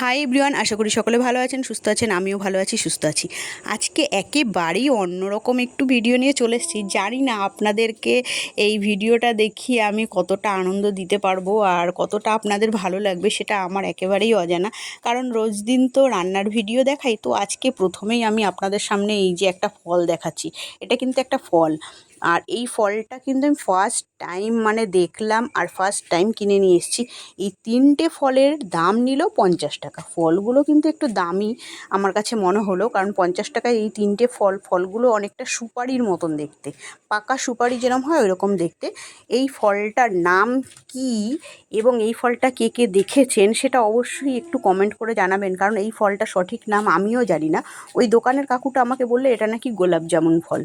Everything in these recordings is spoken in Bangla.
হাই এভরিওয়ান আশা করি সকলে ভালো আছেন, সুস্থ আছেন, আমিও ভালো আছি, সুস্থ আছি। আজকে একেবারেই অন্যরকম একটু ভিডিও নিয়ে চলে এসেছি। জানি না আপনাদেরকে এই ভিডিওটা দেখিয়ে আমি কতটা আনন্দ দিতে পারব আর কতটা আপনাদের ভালো লাগবে সেটা আমার একেবারেই অজানা। কারণ রোজ দিন তো রান্নার ভিডিও দেখাই, তো আজকে প্রথমেই আমি আপনাদের সামনে এই যে একটা ফল দেখাচ্ছি। এটা কিন্তু একটা ফল। আর এই ফলটা কিন্তু আমি ফার্স্ট টাইম মানে দেখলাম আর ফার্স্ট টাইম কিনে নিয়ে এসেছি। এই তিনটে ফলের দাম নিল পঞ্চাশ টাকা। ফলগুলো কিন্তু একটু দামি আমার কাছে মনে হলো, কারণ পঞ্চাশ টাকায় এই তিনটে ফল, ফলগুলো অনেকটা সুপারির মতন দেখতে। পাকা সুপারি যেরকম হয় ওইরকম দেখতে। এই ফলটার নাম কি এবং এই ফলটা কে কে দেখেছেন সেটা অবশ্যই একটু কমেন্ট করে জানাবেন, কারণ এই ফলটা সঠিক নাম আমিও জানি না। ওই দোকানের কাকুটা আমাকে বললে, এটা নাকি গোলাপ জামুন ফল?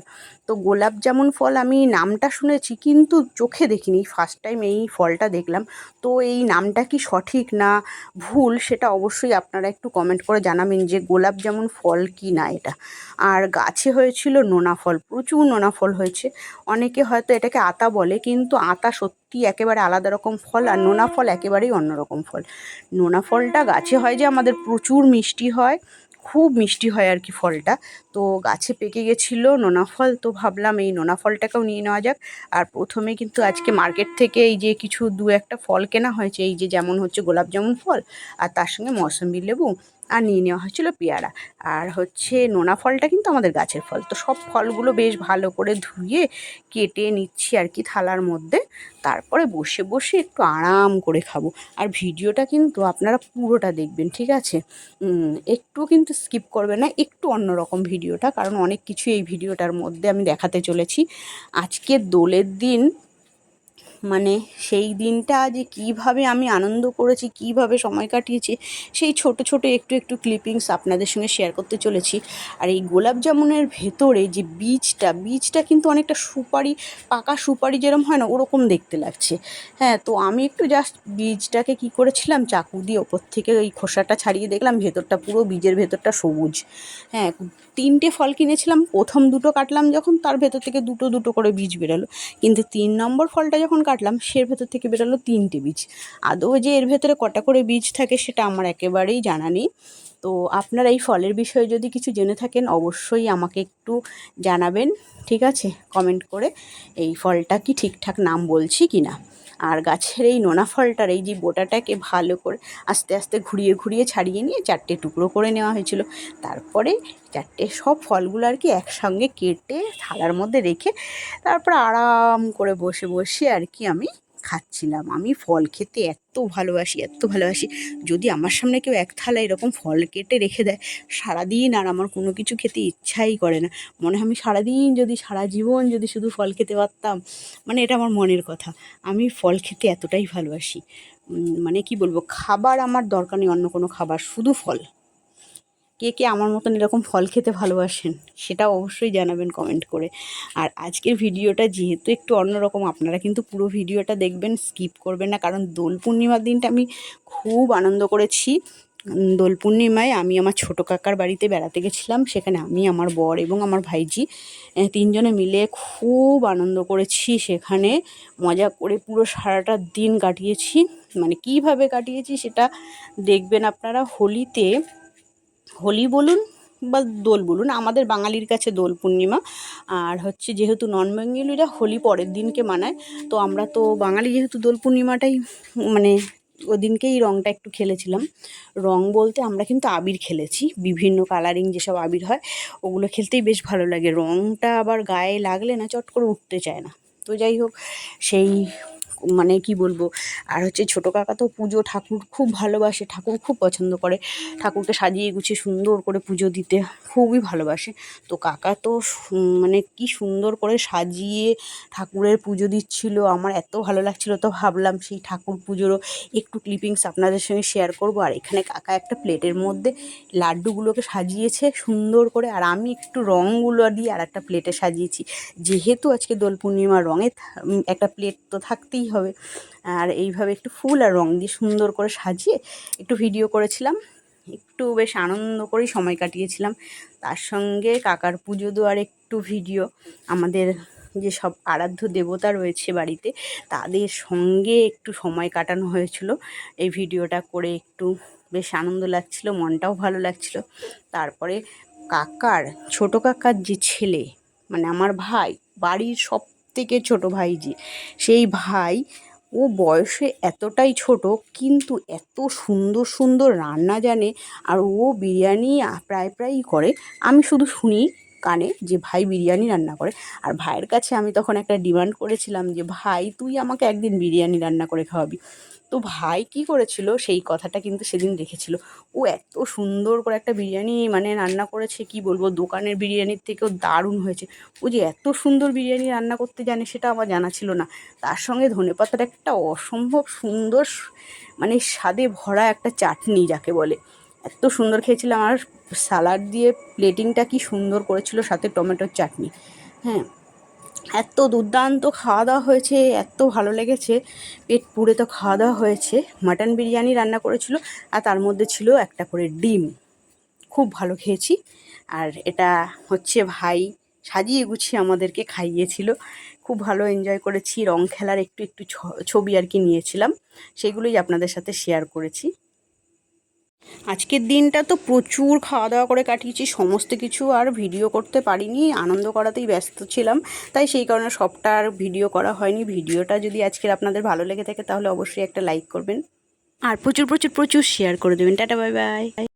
তো গোলাপ জামুন ফল আমি নামটা শুনেছি, কিন্তু চোখে দেখিনি। ফার্স্ট টাইম এই ফলটা দেখলাম। তো এই নামটা কি সঠিক না ভুল সেটা অবশ্যই আপনারা একটু কমেন্ট করে জানাবেন যে গোলাপ যেমন ফল কি না এটা। আর গাছে হয়েছিল নোনা ফল, প্রচুর নোনা ফল হয়েছে। অনেকে হয়তো এটাকে আতা বলে, কিন্তু আতা সত্যি একেবারে আলাদা রকম ফল আর নোনা ফল একেবারেই অন্যরকম ফল। নোনা ফলটা গাছে হয় যে আমাদের প্রচুর মিষ্টি হয় খুব মিষ্টি হয় আর কি ফলটা। তো গাছে পেকে গেছিল নোনা ফল, তো ভাবলাম এই নোনা ফলটাকেও নিয়ে নেওয়া যাক। আর প্রথমে কিন্তু আজকে মার্কেট থেকে এই যে কিছু দু একটা ফল কেনা হয়েছে, এই যে যেমন হচ্ছে গোলাপ জামুন ফল আর তার সঙ্গে মৌসম্বি লেবু। আর নিয়ে নেওয়া হয়েছিল পেয়ারা। আর হচ্ছে নোনা ফলটা কিন্তু আমাদের গাছের ফল। তো সব ফলগুলো বেশ ভালো করে ধুয়ে কেটে নিচ্ছি আর কি থালার মধ্যে। তারপরে বসে বসে একটু আরাম করে খাব। আর ভিডিওটা কিন্তু আপনারা পুরোটা দেখবেন, ঠিক আছে? একটু কিন্তু স্কিপ করবে না, একটু অন্যরকম ভিডিওটা, কারণ অনেক কিছু এই ভিডিওটার মধ্যে আমি দেখাতে চলেছি। আজকে দোলের দিন মানে সেই দিনটা যে কীভাবে আমি আনন্দ করেছি, কীভাবে সময় কাটিয়েছি, সেই ছোট ছোট একটু একটু ক্লিপিংস আপনাদের সঙ্গে শেয়ার করতে চলেছি। আর এই গোলাপ জামুনের ভেতরে যে বীজটা বীজটা কিন্তু অনেকটা সুপারি, পাকা সুপারি যেরকম হয় না, ওরকম দেখতে লাগছে। হ্যাঁ তো আমি একটু জাস্ট বীজটাকে কি করেছিলাম, চাকু দিয়ে ওপর থেকে ওই খোসাটা ছাড়িয়ে দেখলাম, ভেতরটা পুরো বীজের ভেতরটা সবুজ। হ্যাঁ তিনটে ফল কিনেছিলাম, প্রথম দুটো কাটলাম যখন, তার ভেতর থেকে দুটো দুটো করে বীজ বেরোলো। কিন্তু তিন নম্বর ফলটা যখন কাটলাম, সের ভেতর থেকে বেরোলো তিনটে বীজ। আদৌ যে এর ভেতরে কটা করে বীজ থাকে সেটা আমার একেবারেই জানা নেই। তো আপনারা এই ফলের বিষয়ে যদি কিছু জেনে থাকেন, অবশ্যই আমাকে একটু জানাবেন, ঠিক আছে? কমেন্ট করে এই ফলটা কি ঠিকঠাক নাম বলছি কি না? আর গাছের এই নোনা ফলটার এই যে বোটাটাকে ভালো করে আস্তে আস্তে ঘুরিয়ে ঘুরিয়ে ছাড়িয়ে নিয়ে চারটে টুকরো করে নেওয়া হয়েছিল। তারপরে চারটে সব ফলগুলো আর কি একসঙ্গে কেটে থালার মধ্যে রেখে তারপর আরাম করে বসে বসে আর কি আমি খাচ্ছিলাম। আমি ফল খেতে এত ভালোবাসি এত ভালোবাসি। যদি আমার সামনে কেউ এক থালা এরকম ফল কেটে রেখে দেয়, সারাদিন আর আমার কোনো কিছু খেতে ইচ্ছাই করে না। মনে হয় আমি সারাদিন যদি, সারা জীবন যদি শুধু ফল খেতে পারতাম মানে এটা আমার মনের কথা। আমি ফল খেতে এতটাই ভালোবাসি। মানে কি বলব, খাবার আমার দরকার নেই অন্য কোনো খাবার, শুধু ফল। কে কে আমার মতন এরকম ফল খেতে ভালোবাসেন সেটা অবশ্যই জানাবেন কমেন্ট করে। আর আজকের ভিডিওটা যেহেতু একটু অন্যরকম, আপনারা কিন্তু পুরো ভিডিওটা দেখবেন স্কিপ করবেন না, কারণ দোল পূর্ণিমার দিনটা আমি খুব আনন্দ করেছি। দোল পূর্ণিমায় আমি আমার ছোটো কাকার বাড়িতে বেড়াতে গেছিলাম, সেখানে আমি, আমার বর এবং আমার ভাইজি তিনজনে মিলে খুব আনন্দ করেছি। সেখানে মজা করে পুরো সারাটা দিন কাটিয়েছি। মানে কীভাবে কাটিয়েছি সেটা দেখবেন আপনারা হোলিতে হোলি বলুন বা দোল বলুন, আমাদের বাঙালির কাছে দোল পূর্ণিমা। আর হচ্ছে যেহেতু নন বেঙ্গলিরা হোলি পরের দিনকে মানায়, তো আমরা তো বাঙালি যেহেতু দোল পূর্ণিমাটাই মানে ওদিনকেই রঙটা একটু খেলেছিলাম। রং বলতে আমরা কিন্তু আবির খেলেছি, বিভিন্ন কালারিং যেসব আবির হয়, ওগুলো খেলতেই বেশ ভালো লাগে। রঙটা আবার গায়ে লাগলে না চট করে উঠতে চায় না। তো যাই হোক, সেই মানে কি বলব, আর হচ্ছে ছোটো কাকা তো পুজো ঠাকুর খুব ভালোবাসে, ঠাকুর খুব পছন্দ করে। ঠাকুরকে সাজিয়ে গুছিয়ে সুন্দর করে পুজো দিতে খুবই ভালোবাসে। তো কাকা তো মানে কি সুন্দর করে সাজিয়ে ঠাকুরের পুজো দিচ্ছিল, আমার এত ভালো লাগছিল তো ভাবলাম সেই ঠাকুর পুজোরও একটু ক্লিপিংস আপনাদের সঙ্গে শেয়ার করব। আর এখানে কাকা একটা প্লেটের মধ্যে লাড্ডুগুলোকে সাজিয়েছে সুন্দর করে, আর আমি একটু রঙগুলো দিয়ে আর একটা প্লেটে সাজিয়েছি। যেহেতু আজকে দোল পূর্ণিমা রঙে একটা প্লেট তো থাকতেই হবে। আর এইভাবে একটু ফুল আর রং দিয়ে সুন্দর করে সাজিয়ে একটু ভিডিও করেছিলাম। একটু বেশ আনন্দ করেই সময় কাটিয়েছিলাম। তার সঙ্গে কাকার পুজো দেওয়ার একটু ভিডিও আমাদের যে সব আরাধ্য দেবতা রয়েছে বাড়িতে, তাদের সঙ্গে একটু সময় কাটানো হয়েছিল। এই ভিডিওটা করে একটু বেশ আনন্দ লাগছিল, মনটাও ভালো লাগছিল। তারপরে কাকার, ছোট কাকার যে ছেলে মানে আমার ভাই, বাড়ির সব থেকে ছোট ভাই যে সেই ভাই, ও বয়সে এতটাই ছোট, কিন্তু এত সুন্দর সুন্দর রান্না জানে আর ও বিরিয়ানি প্রায় প্রায়ই করে। আমি শুধু শুনি কানে যে ভাই বিরিয়ানি রান্না করে। আর ভাইয়ের কাছে আমি তখন একটা ডিমান্ড করেছিলাম যে, ভাই, তুই আমাকে একদিন বিরিয়ানি রান্না করে খাওয়াবি। তো ভাই কী করেছিল? সেই কথাটা কিন্তু সেদিন রেখেছিল ও এত সুন্দর করে একটা বিরিয়ানি মানে রান্না করেছে, কি বলব? দোকানের বিরিয়ানির থেকেও দারুণ হয়েছে। ও যে এত সুন্দর বিরিয়ানি রান্না করতে জানে সেটা আমার জানা ছিল না। তার সঙ্গে ধনেপাতার একটা অসম্ভব সুন্দর মানে স্বাদে ভরা একটা চাটনি যাকে বলে। এত সুন্দর খেয়েছিলাম। আর সালাড দিয়ে প্লেটিংটা কি সুন্দর করেছিল, সাথে টমেটোর চাটনি। হ্যাঁ এত দুর্দান্ত খাওয়া দাওয়া হয়েছে, এত ভালো লেগেছে। পেট পুড়ে তো খাওয়া দাওয়া হয়েছে। মাটন বিরিয়ানি রান্না করেছিল আর তার মধ্যে ছিল একটা করে ডিম। খুব ভালো খেয়েছি। আর এটা হচ্ছে ভাই সাজিয়ে গুছিয়ে আমাদেরকে খাইয়েছিল। খুব ভালো এনজয় করেছি। রং খেলার একটু একটু ছবি আর কি নিয়েছিলাম। সেগুলোই আপনাদের সাথে শেয়ার করেছি। আজকের দিনটা তো প্রচুর খাওয়া দাওয়া করে কাটিয়েছি, সমস্ত কিছু আর ভিডিও করতে পারিনি, আনন্দ করাতেই ব্যস্ত ছিলাম, তাই সেই কারণে সবটা আর ভিডিও করা হয়নি, ভিডিওটা যদি আজকের আপনাদের ভালো লেগে থাকে তাহলে অবশ্যই একটা লাইক করবেন। আর প্রচুর প্রচুর প্রচুর শেয়ার করে দেবেন, টাটা বাই বাই